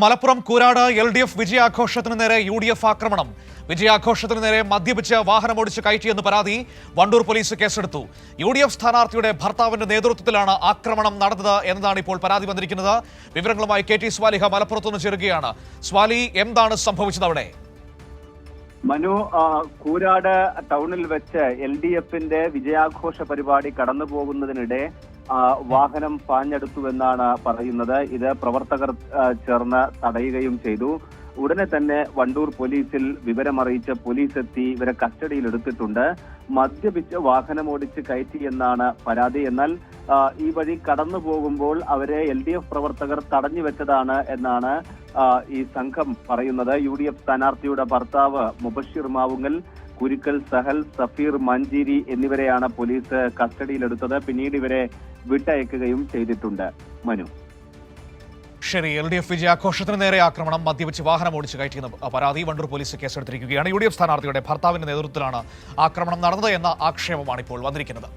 Malappuram Koorad L D F വിജയാഘോഷത്തിന് നേരെ U D F ആക്രമണം. വിജയാഘോഷത്തിന് നേരെ മദ്യപിച്ച് വാഹനമോടിച്ച് കയറ്റിയെന്ന് പരാതി വണ്ടൂർ പോലീസ് കേസെടുത്തു. യു ഡി എഫ് സ്ഥാനാർത്ഥിയുടെ ഭർത്താവിന്റെ നേതൃത്വത്തിലാണ് ആക്രമണം നടന്നത് എന്നതാണ് ഇപ്പോൾ പരാതി വന്നിരിക്കുന്നത്. വിവരങ്ങളുമായി കെ ടി സ്വാലിഹ മലപ്പുറത്തുനിന്ന് ചേരുകയാണ്. സ്വാലി എന്താണ് സംഭവിച്ചത് അവിടെ? മനു കൂരാട് ടൗണിൽ വെച്ച് എൽ ഡി എഫിന്റെ വിജയാഘോഷ പരിപാടി കടന്നു പോകുന്നതിനിടെ വാഹനം പാഞ്ഞെടുത്തുവെന്നാണ് പറയുന്നത്. ഇത് പ്രവർത്തകർ ചേർന്ന് തടയുകയും ചെയ്തു. ഉടനെ തന്നെ വണ്ടൂർ പോലീസിൽ വിവരമറിയിച്ച് പോലീസ് എത്തി ഇവരെ കസ്റ്റഡിയിൽ എടുത്തിട്ടുണ്ട് മദ്യപിച്ച് വാഹനമോടിച്ച് കയറ്റി എന്നാണ് പരാതി. എന്നാൽ ഈ വഴി കടന്നു പോകുമ്പോൾ അവരെ എൽ ഡി എഫ് പ്രവർത്തകർ തടഞ്ഞു വെച്ചതാണ് എന്നാണ് ഈ സംഘം പറയുന്നത്. യു ഡി എഫ് സ്ഥാനാർത്ഥിയുടെ ഭർത്താവ് മുബഷീർ മാവുങ്ങൽ കുരുക്കൽ സഹൽ സഫീർ മഞ്ചേരി എന്നിവരെയാണ് പോലീസ് കസ്റ്റഡിയിലെടുത്തത്. പിന്നീട് ഇവരെ വിട്ടയക്കുകയും ചെയ്തിട്ടുണ്ട്. മനു. ശരി എൽ ഡി എഫ് വിജയാഘോഷത്തിന് നേരെ ആക്രമണം മദ്യപിച്ച് വാഹനം ഓടിച്ച് കയറ്റിയെന്ന് പരാതി. വണ്ടൂർ പോലീസ് കേസെടുത്തിരിക്കുകയാണ്. യു ഡി എഫ് സ്ഥാനാർത്ഥിയുടെ ഭർത്താവിന്റെ നേതൃത്വത്തിലാണ് ആക്രമണം നടന്നത് എന്ന ആക്ഷേപമാണ് ഇപ്പോൾ വന്നിരിക്കുന്നത്.